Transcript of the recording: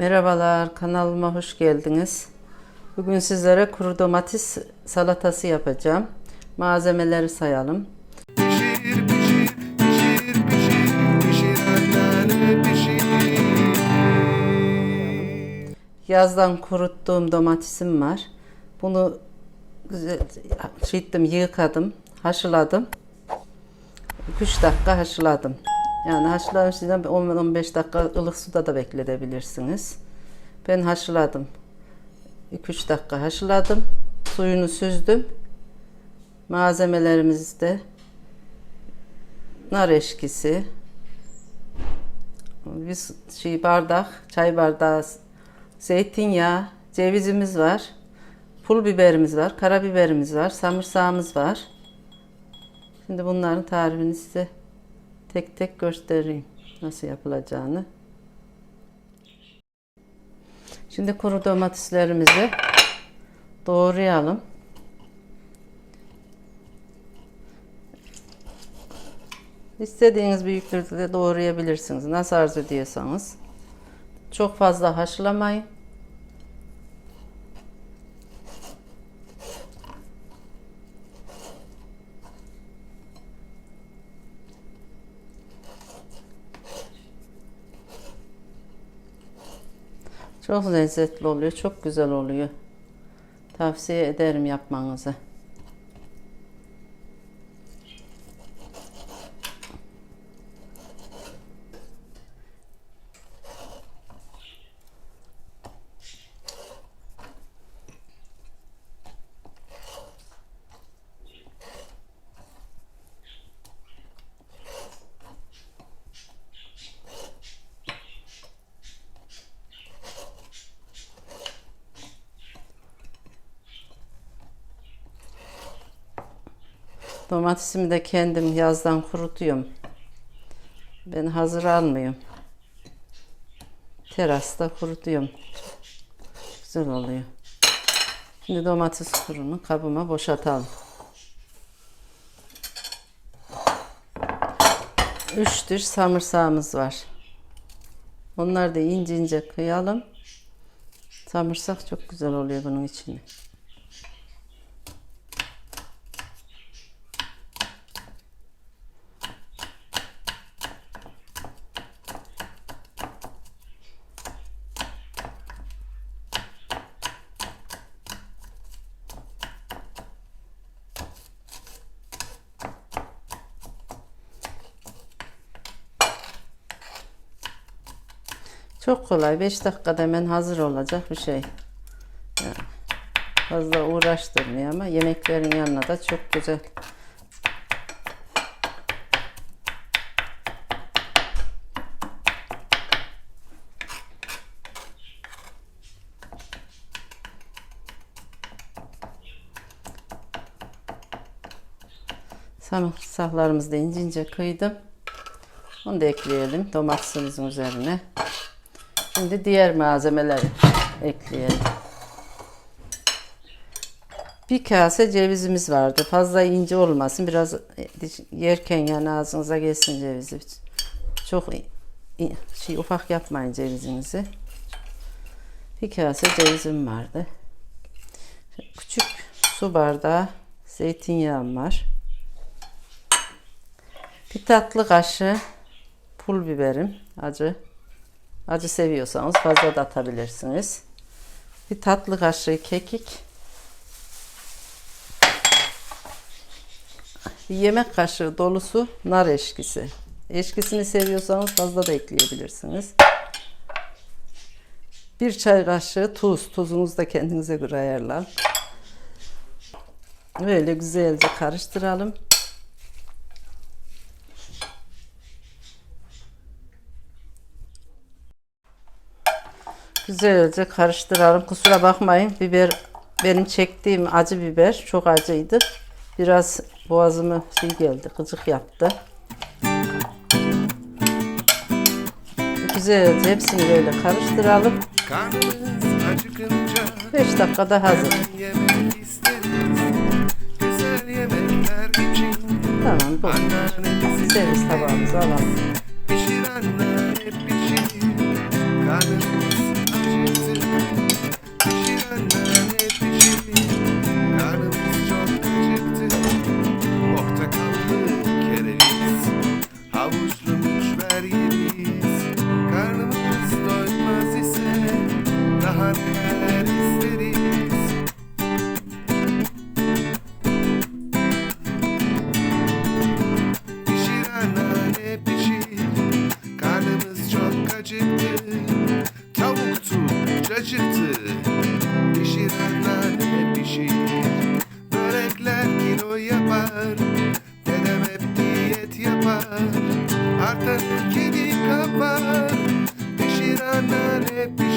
Merhabalar, kanalıma hoş geldiniz. Bugün sizlere kuru domates salatası yapacağım. Malzemeleri sayalım. Yazdan kuruttuğum domatesim var. Bunu güzel yıkadım, haşladım. 3 dakika haşladım. Yani haşladım sizden 10-15 dakika ılık suda da bekletebilirsiniz. Ben haşladım. 2-3 dakika haşladım. Suyunu süzdüm. Malzemelerimiz de nar eşkisi, bir şey bardak, çay bardağı zeytinyağı, cevizimiz var, pul biberimiz var, karabiberimiz var, samırsağımız var. Şimdi bunların tarifini size tek tek göstereyim nasıl yapılacağını. Şimdi kuru domateslerimizi doğrayalım. İstediğiniz büyüklükte doğrayabilirsiniz. Nasıl arzu ediyorsanız. Çok fazla haşlamayın. Çok lezzetli oluyor, çok güzel oluyor. Tavsiye ederim yapmanızı. Domatesimi de kendim yazdan kurutuyorum. Ben hazır almıyorum. Terasta kurutuyorum. Güzel oluyor. Şimdi domates kurunu kabıma boşaltalım. Üç diş samırsağımız var. Onları da ince ince kıyalım. Samırsak çok güzel oluyor bunun içine. Çok kolay. 5 dakikada hemen hazır olacak bir şey. Fazla uğraştırmıyor ama yemeklerin yanına da çok güzel. Sarımsaklarımızı da ince ince kıydım. Onu da ekleyelim domatesimizin üzerine. Şimdi diğer malzemeleri ekleyelim. Bir kase cevizimiz vardı. Fazla ince olmasın. Biraz yerken yani ağzınıza gelsin cevizi. Çok şey ufak yapmayın cevizinizi. Bir kase cevizim vardı. Küçük su bardağı zeytinyağım var. Bir tatlı kaşığı pul biberim acı. Acı seviyorsanız fazla da atabilirsiniz. Bir tatlı kaşığı kekik. Bir yemek kaşığı dolusu nar eşkisi. Eşkisini seviyorsanız fazla da ekleyebilirsiniz. Bir çay kaşığı tuz. Tuzunuzu da kendinize göre ayarlar. Böyle güzelce karıştıralım. Güzelce karıştıralım. Kusura bakmayın. Biber benim çektiğim acı biber çok acıydı. Biraz boğazımı şey geldi, gıcık yaptı. Güzelce hepsini böyle karıştıralım. Karnınız acıkınca 5 dakikada hazır. Tamam bu. Servis tabağımıza alalım. acıktı Pişirenler hep pişir Börekler kilo yapar Dedem hep yapar Artanı kedi kapar. Pişirenler hep pişir